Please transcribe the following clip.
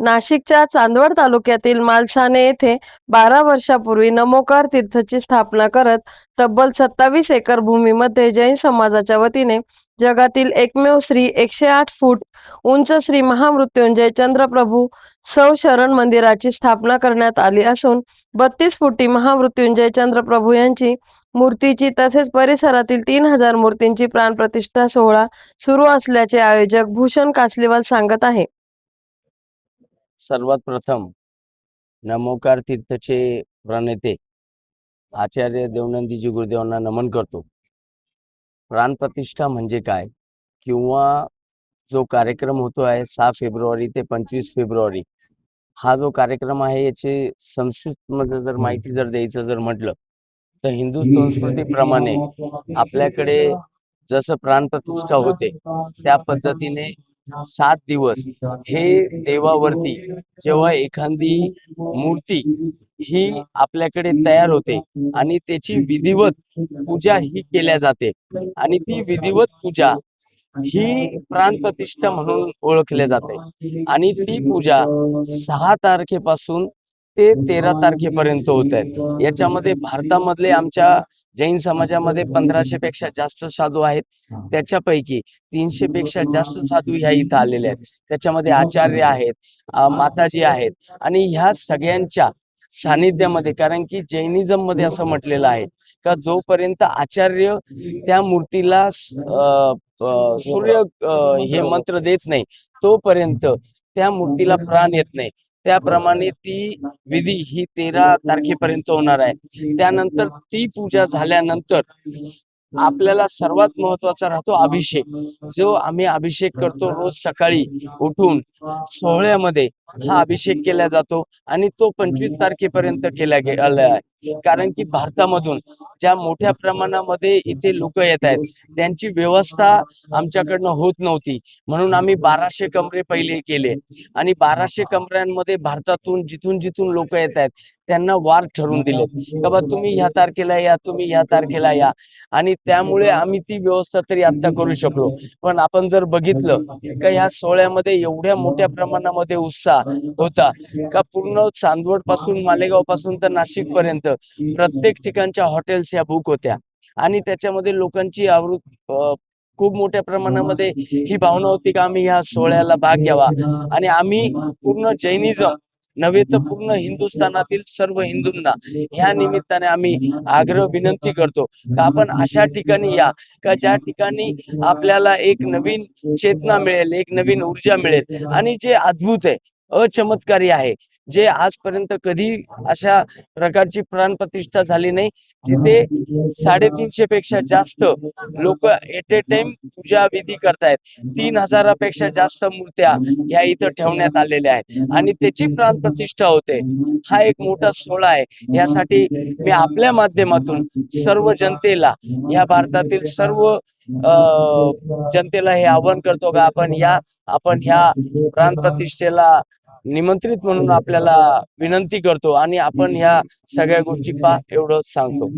नाशिकच्या चांदवड तालुक्यातील मालसाने येथे बारा वर्षापूर्वी नमोकार तीर्थची स्थापना करत तब्बल सत्तावीस एकर भूमीमध्ये जैन समाजाच्या वतीने जगातील एकमेव श्री एकशे आठ फूट उंच श्री महामृत्युंजय चंद्रप्रभू सौ शरण मंदिराची स्थापना करण्यात आली असून बत्तीस फुटी महामृत्युंजय चंद्रप्रभू यांची मूर्तीची तसेच परिसरातील तीन हजार मूर्तींची प्राणप्रतिष्ठा सोहळा सुरू असल्याचे आयोजक भूषण कासलीवाल सांगत आहे. सर्वात प्रथम नमोकार तीर्थचे प्रणेते आचार्य देवनंदीजी गुरुदेवांना नमन करतो. प्राणप्रतिष्ठा म्हणजे काय? किंवा जो कार्यक्रम होतो आहे सहा फेब्रुवारी ते पंचवीस फेब्रुवारी हा जो कार्यक्रम आहे याची संस्कृत मध्ये जर माहिती जर द्यायचं जर म्हटलं तर हिंदू संस्कृतीप्रमाणे आपल्याकडे जसं प्राणप्रतिष्ठा होते त्या पद्धतीने सात दिवस हे देवावरती जेव्हा एखादी मूर्ती ही आपल्याकडे तयार होते आणि त्याची विधिवत पूजा ही केल्या जाते आणि ती विधिवत पूजा ही प्राणप्रतिष्ठा म्हणून ओळखल्या जाते. आणि ती पूजा सहा तारखेपासून ते तेरा तारखेपर्यंत होत आहेत. याच्यामध्ये भारतामधले आमच्या जैन समाजामध्ये पंधराशे पेक्षा जास्त साधू आहेत. त्याच्यापैकी तीनशे पेक्षा जास्त साधू ह्या इथं आलेले आहेत. त्याच्यामध्ये आचार्य आहेत माताजी आहेत आणि ह्या सगळ्यांच्या सानिध्यामध्ये कारण की जैनिझममध्ये असं म्हटलेलं आहे का जोपर्यंत आचार्य त्या मूर्तीला सूर्य हे मंत्र देत नाही तोपर्यंत त्या मूर्तीला प्राण येत नाही. त्याप्रमाणे ती विधी ही तेरा तारखेपर्यंत होणार आहे. त्यानंतर ती पूजा झाल्यानंतर आपल्याला सर्वात महत्त्वाचा राहतो अभिषेक. जो आम्ही अभिषेक करतो रोज सकाळी उठून सोहळ्यामध्ये हा अभिषेक केला जातो आणि तो पंचवीस तारखेपर्यंत केला गेला आहे. कारण की भारतामधून ज्या मोठ्या प्रमाणामध्ये इथे लोक येत आहेत त्यांची व्यवस्था आमच्याकडनं होत नव्हती. म्हणून आम्ही बाराशे कमरे पहिले केले. आणि बाराशे कमऱ्यांमध्ये भारतातून जिथून जिथून लोक येत आहेत त्यांना वार ठरवून दिलेत. का बा तुम्ही ह्या तारखेला या तुम्ही ह्या तारखेला या. आणि त्यामुळे आम्ही ती व्यवस्था तरी आता करू शकलो. पण आपण जर बघितलं का ह्या सोहळ्यामध्ये एवढ्या मोठ्या प्रमाणामध्ये उत्साह होता. का पूर्ण चांदवडपासून मालेगावपासून तर नाशिक पर्यंत प्रत्येक ठिकाणच्या हॉटेल्स या बुक होत्या. आणि त्याच्यामध्ये लोकांची आवृत खूप मोठ्या प्रमाणामध्ये ही भावना होती का आम्ही ह्या सोहळ्याला भाग घ्यावा. आणि आम्ही पूर्ण जैनिझम नव्हे तर पूर्ण हिंदुस्थानातील सर्व हिंदूंना ह्या निमित्ताने आम्ही आग्रह विनंती करतो का आपण अशा ठिकाणी या का ज्या ठिकाणी आपल्याला एक नवीन चेतना मिळेल एक नवीन ऊर्जा मिळेल. आणि जे अद्भुत आहे अचमत्कारी आहे. जे आजपर्यंत कधी अशा प्रकारची प्राण प्रतिष्ठा झाली नाही तिथे साडेतीनशे पेक्षा जास्त लोक एट ए टाइम पूजा विधी करतायत. तीन हजारापेक्षा जास्त मूर्त्या ह्या इथं ठेवण्यात आलेल्या आहेत. आणि त्याची प्राण प्रतिष्ठा होते. हा एक मोठा सोहळा आहे. यासाठी मी आपल्या माध्यमातून सर्व जनतेला या भारतातील सर्व जनतेला हे आवाहन करतो का आपण या आपण ह्या प्राण प्रतिष्ठेला निमंत्रित म्हणून आपल्याला विनंती करतो आणि आपण ह्या सगळ्या गोष्टी पा एवढं सांगतो.